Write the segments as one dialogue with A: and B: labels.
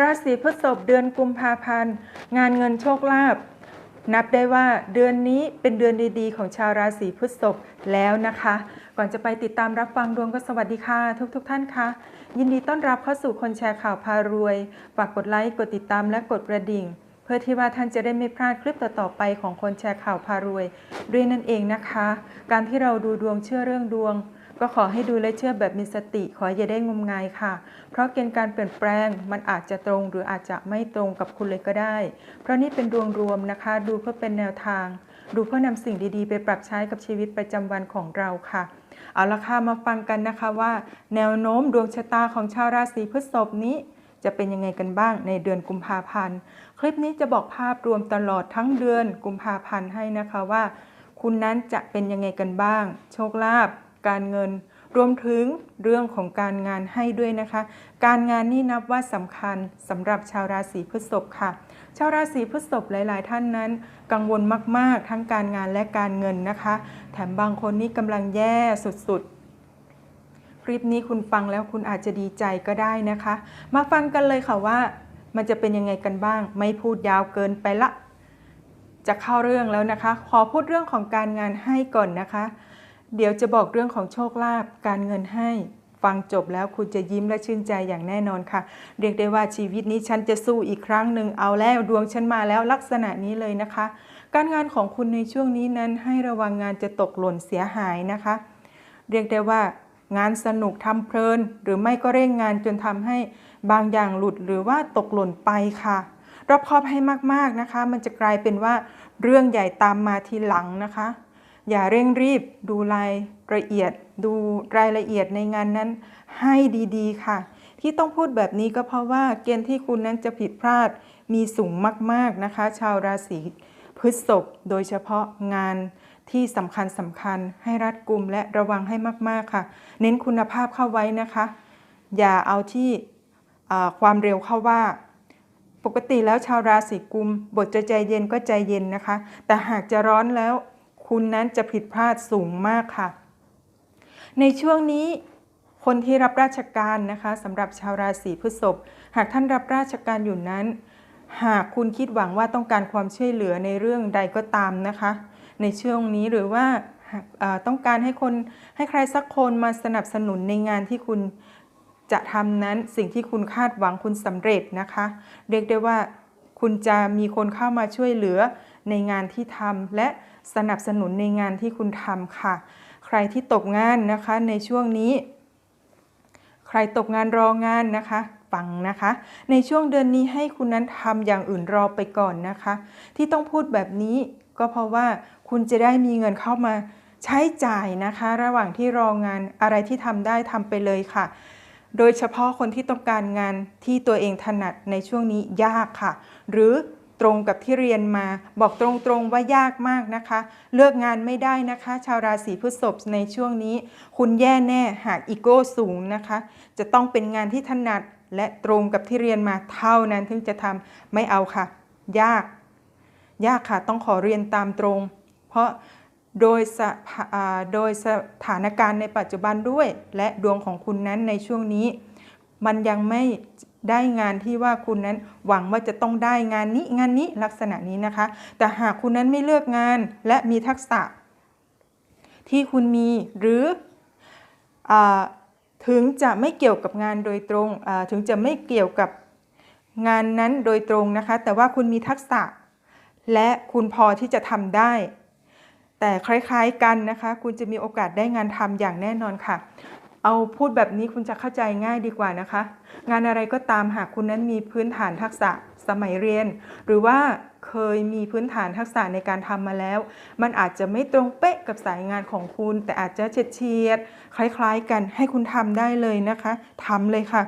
A: ราศีพฤษภเดือนกุมภาพันธ์ งานเงินโชคลาภนับได้ว่าเดือนนี้เป็นเดือนดีๆ ของชาวราศีพฤษภแล้วนะคะ ก่อนจะไปติดตามรับฟังดวงก็สวัสดีค่ะ ทุกๆทท่านคะยินดีต้อนรับเข้าสู่คนแชร์ข่าวพารวยฝากกดไลค์กดติดตามและกดกระดิ่ง เพื่อที่ว่าท่านจะได้ไม่พลาดคลิปต่อๆไปของคนแชร์ข่าวพารวย ด้วยนั่นเองนะคะ การที่เราดูดวงเชื่อเรื่องดวง ก็ขอให้ดูและเชื่อแบบมีสติ ขออย่าได้งมงายค่ะ เพราะเกณฑ์การเปลี่ยนแปลงมันอาจจะตรงหรืออาจจะไม่ตรงกับคุณเลยก็ได้ เพราะนี่เป็นดวงรวมนะคะ ดูเพื่อเป็นแนวทาง ดูเพื่อนำสิ่งดีๆ ไปปรับใช้กับชีวิตประจำวันของเราค่ะ เอาละค่ะมาฟังกันนะคะว่า แนวโน้มดวงชะตาของชาวราศีพฤษภนี้จะเป็นยังไงกันบ้างในเดือนกุมภาพันธ์ คลิปนี้จะบอกภาพรวมตลอดทั้งเดือนกุมภาพันธ์ให้นะคะว่า คุณนั้นจะเป็นยังไงกันบ้าง โชคลาภ การเงิน รวมถึงเรื่องของการงานให้ด้วยนะคะ การงานนี่นับว่าสำคัญสำหรับชาวราศีพฤษภค่ะ ชาวราศีพฤษภหลาย ๆ ท่านนั้น กังวลมาก ๆ ทั้งการงานและการเงินนะคะ แถมบางคนนี่กำลังแย่สุดๆคลิปนี้คุณฟังแล้วคุณอาจจะดีใจก็ได้นะคะ มาฟังกันเลยค่ะว่า มันจะเป็นยังไงกันบ้าง ไม่พูดยาวเกินไปละ จะเข้าเรื่องแล้วนะคะ ขอพูดเรื่องของการงานให้ก่อนนะคะ เดี๋ยวจะบอกเรื่องของโชคลาภการเงินให้ฟังจบแล้วคุณจะยิ้มและชื่นใจอย่างแน่นอนค่ะ เรียกได้ว่าชีวิตนี้ฉันจะสู้อีกครั้งหนึ่งเอาแล้วดวงฉันมาแล้วลักษณะนี้เลยนะคะ การงานของคุณในช่วงนี้นั้นให้ระวังงานจะตกหล่นเสียหายนะคะ เรียกได้ว่างานสนุกทำเพลิน หรือไม่ก็เร่งงานจนทำให้บางอย่างหลุดหรือว่าตกหล่นไปค่ะรอบคอบให้มากๆนะคะ มันจะกลายเป็นว่าเรื่องใหญ่ตามมาทีหลังนะคะ อย่าเร่งรีบดูรายละเอียด ดูรายละเอียดในงานนั้นให้ดีๆ ค่ะ ที่ต้องพูดแบบนี้ก็เพราะว่าเกณฑ์ที่คุณนั้นจะผิดพลาดมีสูงมากๆนะคะ ชาวราศีพฤษภโดยเฉพาะงานที่สำคัญสำคัญให้รัดกุมและระวังให้มาก ๆ ค่ะ เน้นคุณภาพเข้าไว้นะคะ อย่าเอาที่ความเร็วเข้าว่า ปกติแล้วชาวราศีกุม บทจะใจเย็นก็ใจเย็นนะคะ แต่หากจะร้อนแล้ว คุณนั้นจะผิดพลาดสูงมากค่ะ ในช่วงนี้คนที่รับราชการนะคะสำหรับชาวราศีพฤษภหากท่านรับราชการอยู่นั้น หากคุณคิดหวังว่าต้องการความช่วยเหลือในเรื่องใดก็ตามนะคะ ในช่วงนี้หรือว่าต้องการให้คนให้ใครสักคนมาสนับสนุนในงานที่คุณจะทำนั้นสิ่งที่คุณคาดหวังคุณสำเร็จนะคะ เรียกได้ว่าคุณจะมีคนเข้ามาช่วยเหลือในงานที่ทำและ สนับสนุนในงานที่คุณทำค่ะ ใครที่ตกงานนะคะในช่วงนี้ ใครตกงานรองานนะคะฟังนะคะ ในช่วงเดือนนี้ให้คุณนั้นทำอย่างอื่นรอไปก่อนนะคะ ที่ต้องพูดแบบนี้ก็เพราะว่าคุณจะได้มีเงินเข้ามาใช้จ่ายนะคะ ระหว่างที่รองานอะไรที่ทำได้ทำไปเลยค่ะ โดยเฉพาะคนที่ต้องการงานที่ตัวเองถนัดในช่วงนี้ยากค่ะ หรือ ตรงกับที่เรียนมา บอกตรงๆว่ายากมากนะคะ เลือกงานไม่ได้นะคะ ชาวราศีพฤษภในช่วงนี้ คุณแย่แน่หากอีโก้สูงนะคะ จะต้องเป็นงานที่ถนัดและตรงกับที่เรียนมาเท่านั้นถึงจะทำไม่เอาค่ะ ยาก ยากค่ะต้องขอเรียนตามตรง เพราะโดยสโดยสถานการณ์ในปัจจุบันด้วย และดวงของคุณนั้นในช่วงนี้ มันยังไม่ ได้งานที่ว่าคุณนั้นหวังว่าจะต้องได้งานนี้งานนี้ลักษณะนี้นะคะ แต่หากคุณนั้นไม่เลือกงานและมีทักษะ ที่คุณมีหรืออถึงจะไม่เกี่ยวกับงานโดยตรงถึงจะไม่เกี่ยวกับงานนั้นโดยตรงนะคะ แต่ว่าคุณมีทักษะ และคุณพอที่จะทำได้ แต่คล้ายๆกันนะคะ คุณจะมีโอกาสได้งานทำอย่างแน่นอนค่ะ เอาพูดแบบนี้คุณจะเข้าใจง่ายดีกว่านะคะ งานอะไรก็ตามหากคุณนั้นมีพื้นฐานทักษะสมัยเรียน หรือว่าเคยมีพื้นฐานทักษะในการทำมาแล้ว มันอาจจะไม่ตรงเป๊ะกับสายงานของคุณ แต่อาจจะเฉียดคล้ายๆ กันให้คุณทำได้เลยนะคะทำเลยค่ะ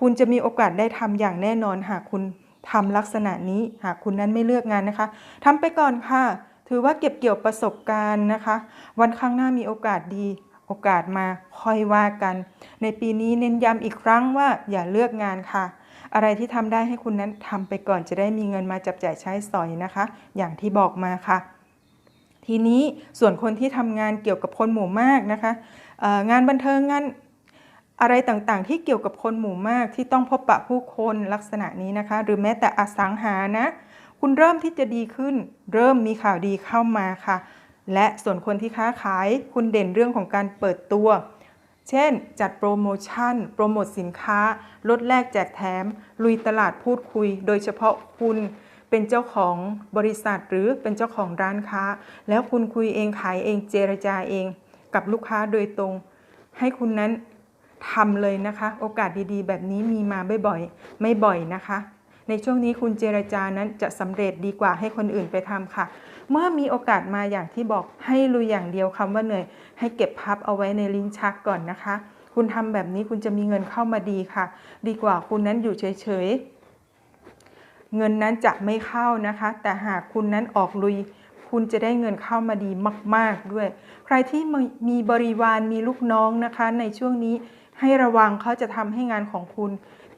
A: คุณจะมีโอกาสได้ทำอย่างแน่นอนหากคุณทำลักษณะนี้หากคุณนั้นไม่เลือกงานนะคะทำไปก่อนค่ะ ถือว่าเก็บเกี่ยวประสบการณ์นะคะ วันข้างหน้ามีโอกาสดี โอกาสมาค่อยว่ากัน ในปีนี้เน้นย้ำอีกครั้งว่าอย่าเลือกงานค่ะ อะไรที่ทำได้ให้คุณนั้นทำไปก่อนจะได้มีเงินมาจับจ่ายใช้สอยนะคะ อย่างที่บอกมาค่ะ ทีนี้ส่วนคนที่ทำงานเกี่ยวกับคนหมู่มากนะคะงานบันเทิงงานอะไรต่างๆ ที่เกี่ยวกับคนหมู่มากที่ต้องพบปะผู้คนลักษณะนี้นะคะ หรือแม้แต่อสังหานะ คุณเริ่มที่จะดีขึ้น เริ่มมีข่าวดีเข้ามาค่ะ และส่วนคนที่ค้าขายคุณเด่นเรื่องของการเปิดตัว เช่น จัดโปรโมชั่น โปรโมทสินค้า ลดแลกแจกแถม ลุยตลาดพูดคุย โดยเฉพาะคุณเป็นเจ้าของบริษัทหรือเป็นเจ้าของร้านค้า แล้วคุณคุยเองขายเองเจรจาเอง กับลูกค้าโดยตรง ให้คุณนั้นทำเลยนะคะ โอกาสดีๆ แบบนี้มีมาบ่อยๆ ไม่บ่อยนะคะ ในช่วงนี้คุณเจรจานั้นจะสำเร็จดีกว่าให้คนอื่นไปทำค่ะ เมื่อมีโอกาสมาอย่างที่บอกให้ลุยอย่างเดียวคำว่าเหนื่อย ให้เก็บพับเอาไว้ในลิ้นชักก่อนนะคะ คุณทำแบบนี้คุณจะมีเงินเข้ามาดีค่ะ ดีกว่าคุณนั้นอยู่เฉยๆเงินนั้นจะไม่เข้านะคะ แต่หากคุณนั้นออกลุย คุณจะได้เงินเข้ามาดีมาก ๆด้วย ใครที่มีบริวารมีลูกน้องนะคะ ในช่วงนี้ให้ระวังเขาจะทำให้งานของคุณ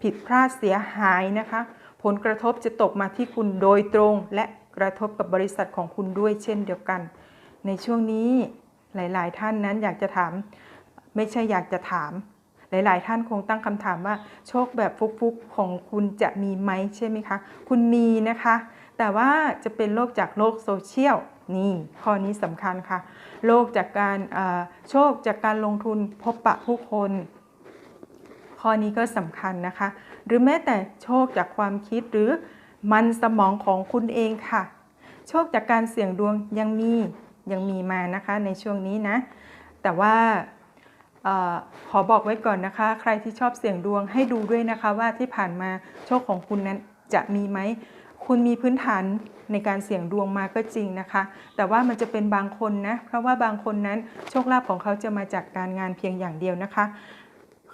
A: ผิดพลาดเสียหายนะคะ ผลกระทบจะตกมาที่คุณโดยตรงและ กระทบกับบริษัทของคุณด้วยเช่นเดียวกัน ในช่วงนี้หลาย ๆ ท่านนั้นอยากจะถาม ไม่ใช่อยากจะถาม หลาย ๆ ท่านคงตั้งคำถามว่า โชคแบบฟุกๆของคุณจะมีไหมใช่ไหมคะ คุณมีนะคะ แต่ว่าจะเป็นโลกจากโลกโซเชียลนี่ข้อนี้สำคัญค่ะโลกจากการโชคจากการลงทุนพบปะผู้คนข้อนี้ก็สำคัญนะคะ หรือแม้แต่โชคจากความคิดหรือ มันสมองของคุณเองค่ะ โชคจากการเสี่ยงดวงยังมียังมีมานะคะในช่วงนี้นะ แต่ว่าออขอบอกไว้ก่อนนะคะ ใครที่ชอบเสี่ยงดวงให้ดูด้วยนะคะว่าที่ผ่านมาโชคของคุณนั้นจะมีไหม คุณมีพื้นฐานในการเสี่ยงดวงมาก็จริงนะคะ แต่ว่ามันจะเป็นบางคนนะ เพราะว่าบางคนนั้นโชคลาภของเขาจะมาจากการงานเพียงอย่างเดียวนะคะ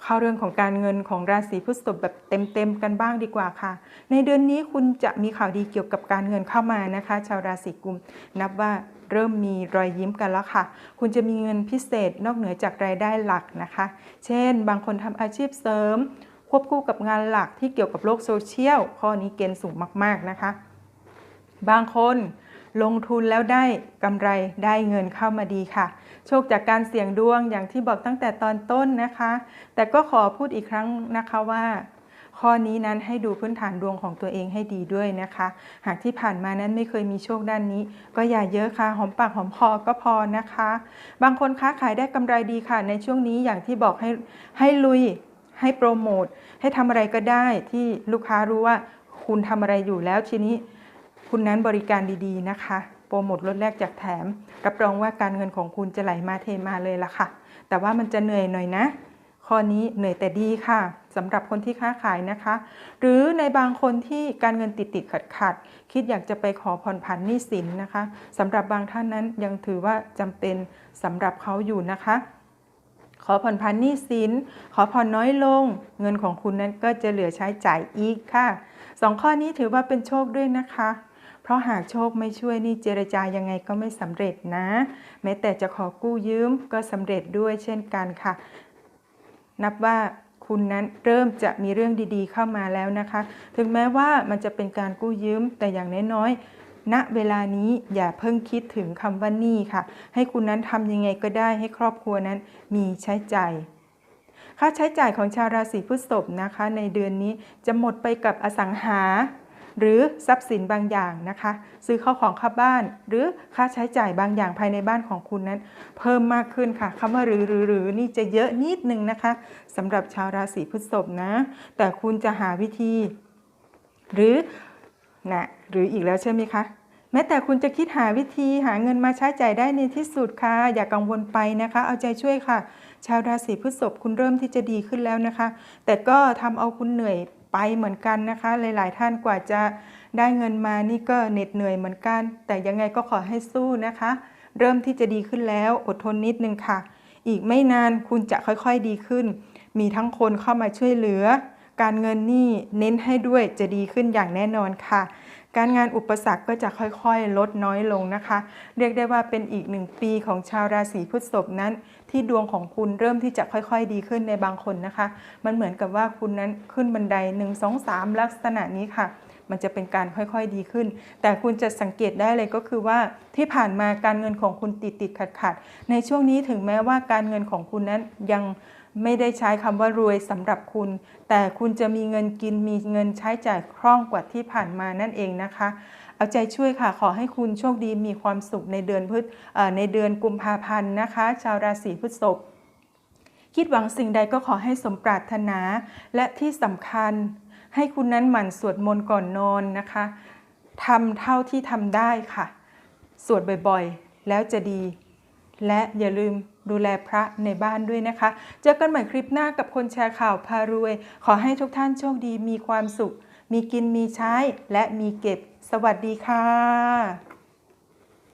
A: เข้าเรื่องของการเงินของราศีพฤษภแบบเต็มๆกันบ้างดีกว่าค่ะ ในเดือนนี้คุณจะมีข่าวดีเกี่ยวกับการเงินเข้ามานะคะ ชาวราศีกุม นับว่าเริ่มมีรอยยิ้มกันแล้วค่ะ คุณจะมีเงินพิเศษนอกเหนือจากรายได้หลักนะคะ เช่น บางคนทำอาชีพเสริม ควบคู่กับงานหลักที่เกี่ยวกับโลกโซเชียล ข้อนี้เกณฑ์สูงมากๆนะคะ บางคนลงทุนแล้วได้กำไรได้เงินเข้ามาดีค่ะ โชคจากการเสี่ยงดวงอย่างที่บอกตั้งแต่ตอนต้นนะคะ แต่ก็ขอพูดอีกครั้งนะคะว่า ข้อนี้นั้นให้ดูพื้นฐานดวงของตัวเองให้ดีด้วยนะคะ หากที่ผ่านมานั้นไม่เคยมีโชคด้านนี้ ก็อย่าเยอะค่ะ หอมปากหอมคอก็พอนะคะ บางคนค้าขายได้กำไรดีค่ะ ในช่วงนี้อย่างที่บอกให้ให้ลุย ให้โปรโมท ให้ทำอะไรก็ได้ที่ลูกค้ารู้ว่าคุณทำอะไรอยู่แล้วทีนี้ คุณนั้นบริการดีๆนะคะ รโมทลดแลกจากแถมรับรองว่าการเงินของคุณจะไหลมาเทมาเลยล่ะค่ะ แต่ว่ามันจะเหนื่อยหน่อยนะ ข้อนี้เหนื่อยแต่ดีค่ะสำหรับคนที่ค้าขายนะคะ หรือในบางคนที่การเงินติดติดขัดขัดคิดอยากจะไปขอผ่อนผันหนี้สินนะคะสำหรับบางท่านนั้นยังถือว่าจำเป็นสำหรับเขาอยู่นะคะขอผ่อนผันหนี้สิน ขอผ่อนน้อยลง เงินของคุณนั้นก็จะเหลือใช้จ่ายอีกค่ะ สองข้อนี้ถือว่าเป็นโชคด้วยนะคะ เพราะหากโชคไม่ช่วยนี่เจรจายังไงก็ไม่สำเร็จนะ แม้แต่จะขอกู้ยืมก็สำเร็จด้วยเช่นกันค่ะ นับว่าคุณนั้นเริ่มจะมีเรื่องดีๆเข้ามาแล้วนะคะ ถึงแม้ว่ามันจะเป็นการกู้ยืมแต่อย่างน้อยๆณเวลานี้อย่าเพิ่งคิดถึงคำว่านี้ค่ะ ให้คุณนั้นทำยังไงก็ได้ให้ครอบครัวนั้นมีใช้จ่ายค่าใช้จ่ายของชาวราศีพฤษภนะคะ ในเดือนนี้จะหมดไปกับอสังหา หรือทรัพย์สินบางอย่างนะคะ ซื้อข้าวของเข้าบ้าน หรือค่าใช้จ่ายบางอย่างภายในบ้านของคุณนั้น เพิ่มมากขึ้นค่ะคำว่าหรือหรือหรือนี่จะเยอะนิดนึงนะคะสำหรับชาวราศีพฤษภนะ แต่คุณจะหาวิธี หรือนะหรืออีกแล้วใช่ไหมคะแม้แต่คุณจะคิดหาวิธีหาเงินมาใช้จ่ายได้ในที่สุดค่ะ อย่ากังวลไปนะคะ เอาใจช่วยค่ะ ชาวราศีพฤษภคุณเริ่มที่จะดีขึ้นแล้วนะคะ แต่ก็ทำเอาคุณเหนื่อย ไปเหมือนกันนะคะ หลาย ๆ ท่านกว่าจะได้เงินมานี่ก็เหน็ดเหนื่อยเหมือนกัน แต่ยังไงก็ขอให้สู้นะคะ เริ่มที่จะดีขึ้นแล้วอดทนนิดนึงค่ะ อีกไม่นานคุณจะค่อยๆดีขึ้น มีทั้งคนเข้ามาช่วยเหลือ การเงินนี่เน้นให้ด้วยจะดีขึ้นอย่างแน่นอนค่ะ การงานอุปสรรคก็จะค่อยๆ ลดน้อยลงนะคะ เรียกได้ว่าเป็นอีกหนึ่งปีของชาวราศีพฤษภนั้น ที่ดวงของคุณเริ่มที่จะค่อยๆ ดีขึ้นในบางคนนะคะ มันเหมือนกับว่าคุณนั้นขึ้นบันได 1 2 3 ลักษณะนี้ค่ะ มันจะเป็นการค่อยๆดีขึ้น แต่คุณจะสังเกตได้เลยก็คือว่าที่ผ่านมาการเงินของคุณติดติดขัดขัดๆในช่วงนี้ถึงแม้ว่าการเงินของคุณนั้นยัง ไม่ได้ใช้คำว่ารวยสำหรับคุณ แต่คุณจะมีเงินกินมีเงินใช้จ่ายคล่องกว่าที่ผ่านมานั่นเองนะคะ เอาใจช่วยค่ะ ขอให้คุณโชคดีมีความสุขในเดือนพฤษในเดือนกุมภาพันธ์นะคะ ชาวราศีพฤษภคิดหวังสิ่งใดก็ขอให้สมปรารถนา และที่สำคัญ ให้คุณนั้นหมั่นสวดมนต์ก่อนนอนนะคะทำเท่าที่ทำได้ค่ะ สวดบ่อยๆ แล้วจะดี และอย่าลืม ดูแลพระในบ้านด้วยนะคะ เจอกันใหม่คลิปหน้ากับคนแชร์ข่าวพารวย ขอให้ทุกท่านโชคดีมีความสุข มีกินมีใช้ และมีเก็บ สวัสดีค่ะ